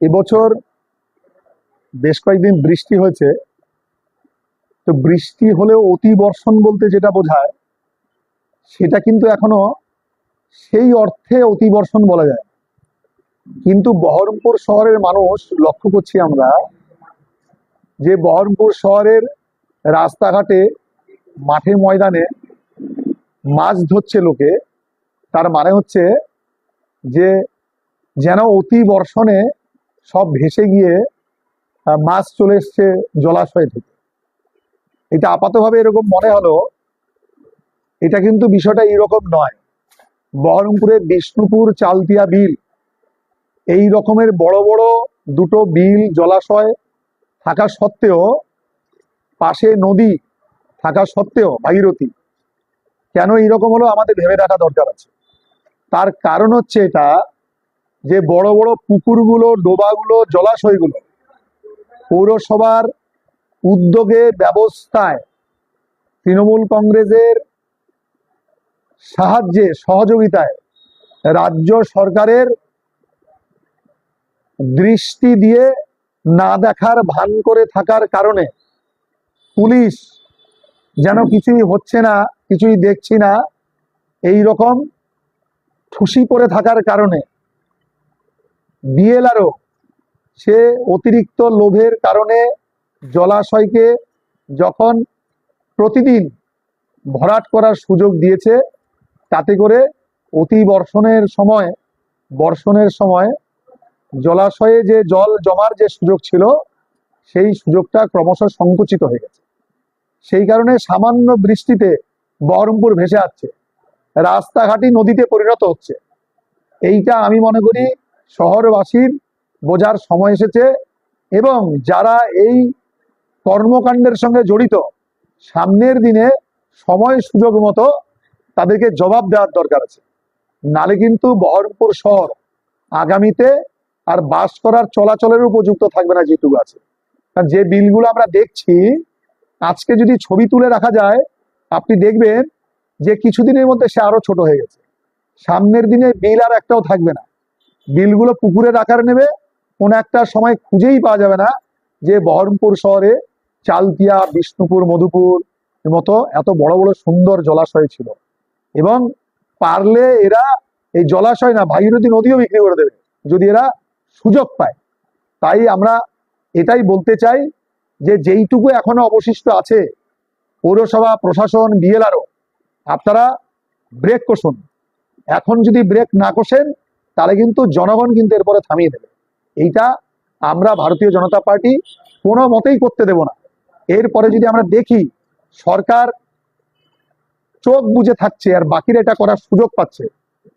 এবছর বেশ কয়েকদিন বৃষ্টি হয়েছে। তো বৃষ্টি হলেও অতি বর্ষণ বলতে যেটা বোঝায়, সেটা কিন্তু এখনও সেই অর্থে অতি বর্ষণ বলা যায়। কিন্তু বহরমপুর শহরের মানুষ লক্ষ্য করছি আমরা যে বহরমপুর শহরের রাস্তাঘাটে মাঠে ময়দানে মাছ ধরছে লোকে, তার মানে হচ্ছে যে যেন অতি বর্ষণে সব ভেসে গিয়ে মাছ চলে এসছে জলাশয় থেকে। এটা আপাতভাবে এরকম মনে হলো, এটা কিন্তু বিষয়টা এরকম নয়। বহরমপুরের বিষ্ণুপুর চালতিয়া বিল, এই রকমের বড় বড় দুটো বিল জলাশয় থাকা সত্ত্বেও, পাশে নদী থাকা সত্ত্বেও, ভাগীরথী, কেন এইরকম হলো আমাদের ভেবে দেখা দরকার আছে। তার কারণ হচ্ছে এটা যে বড় বড় পুকুরগুলো, ডোবাগুলো, জলাশয়গুলো পৌরসভার উদ্যোগে ব্যবস্থায় তৃণমূল কংগ্রেসের সাহায্যে, সহযোগিতায় রাজ্য সরকারের দৃষ্টি দিয়ে না দেখার ভান করে থাকার কারণে পুলিশ যেন কিছুই হচ্ছে না, কিছুই দেখছি না এই রকম ঠুসি পড়ে থাকার কারণে বিএলআরও, সে অতিরিক্ত লোভের কারণে জলাশয়কে যখন প্রতিদিন ভরাট করার সুযোগ দিয়েছে, তাতে করে অতি বর্ষণের সময় বর্ষণের সময় জলাশয়ে যে জল জমার যে সুযোগ ছিল, সেই সুযোগটা ক্রমশ সংকুচিত হয়ে গেছে। সেই কারণে সামান্য বৃষ্টিতে বহরমপুর ভেসে যাচ্ছে রাস্তাঘাটই নদীতে পরিণত হচ্ছে। এইটা আমি মনে করি শহরবাসীর বোঝার সময় এসেছে এবং যারা এই কর্মকাণ্ডের সঙ্গে জড়িত, সামনের দিনে সময় সুযোগ মতো তাদেরকে জবাব দেওয়ার দরকার আছে। নালে কিন্তু বহরমপুর শহর আগামীতে আর বাস করার চলাচলের উপযুক্ত থাকবে না যেটুকু আছে। কারণ যে বিলগুলো আমরা দেখছি, আজকে যদি ছবি তুলে রাখা যায়, আপনি দেখবেন যে কিছুদিনের মধ্যে সে আরও ছোট হয়ে গেছে। সামনের দিনে বিল আর একটাও থাকবে না। বিলগুলো পুকুরের আকার নেবে। কোন একটা সময় খুঁজেই পাওয়া যাবে না যে বহরমপুর শহরে চালতিয়া, বিষ্ণুপুর, মধুপুর মতো এত বড় বড় সুন্দর জলাশয় ছিল। এবং পারলে এরা এই জলাশয় না, ভাগীরথী নদীও বিক্রি করে দেবে, যদি এরা সুযোগ পায়। তাই আমরা এটাই বলতে চাই যে যেইটুকু এখনও অবশিষ্ট আছে, পৌরসভা, প্রশাসন, বিএলআরও, আপনারা ব্রেক কষুন। এখন যদি ব্রেক না কষেন তাহলে কিন্তু জনগণ কিন্তু এরপরে থামিয়ে দেবে। এইটা আমরা ভারতীয় জনতা পার্টি কোনো মতেই করতে দেব না। এরপরে যদি আমরা দেখি সরকার চোখ বুঝে থাকছে আর বাকিরা এটা করার সুযোগ পাচ্ছে,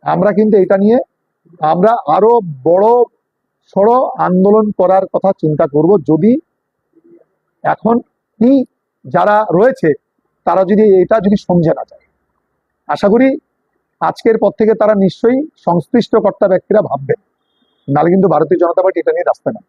আমরা কিন্তু এটা নিয়ে আমরা আরও বড় সড় আন্দোলন করার কথা চিন্তা করব। যদি এখন কি যারা রয়েছে, তারা যদি এটা যদি সমঝে না যায়। আশা করি আজকের পর থেকে তারা নিশ্চয়ই সংশ্লিষ্ট কর্তা ব্যক্তিরা ভাববেন নাহলে কিন্তু ভারতীয় জনতা পার্টি এটা নিয়ে রাস্তা না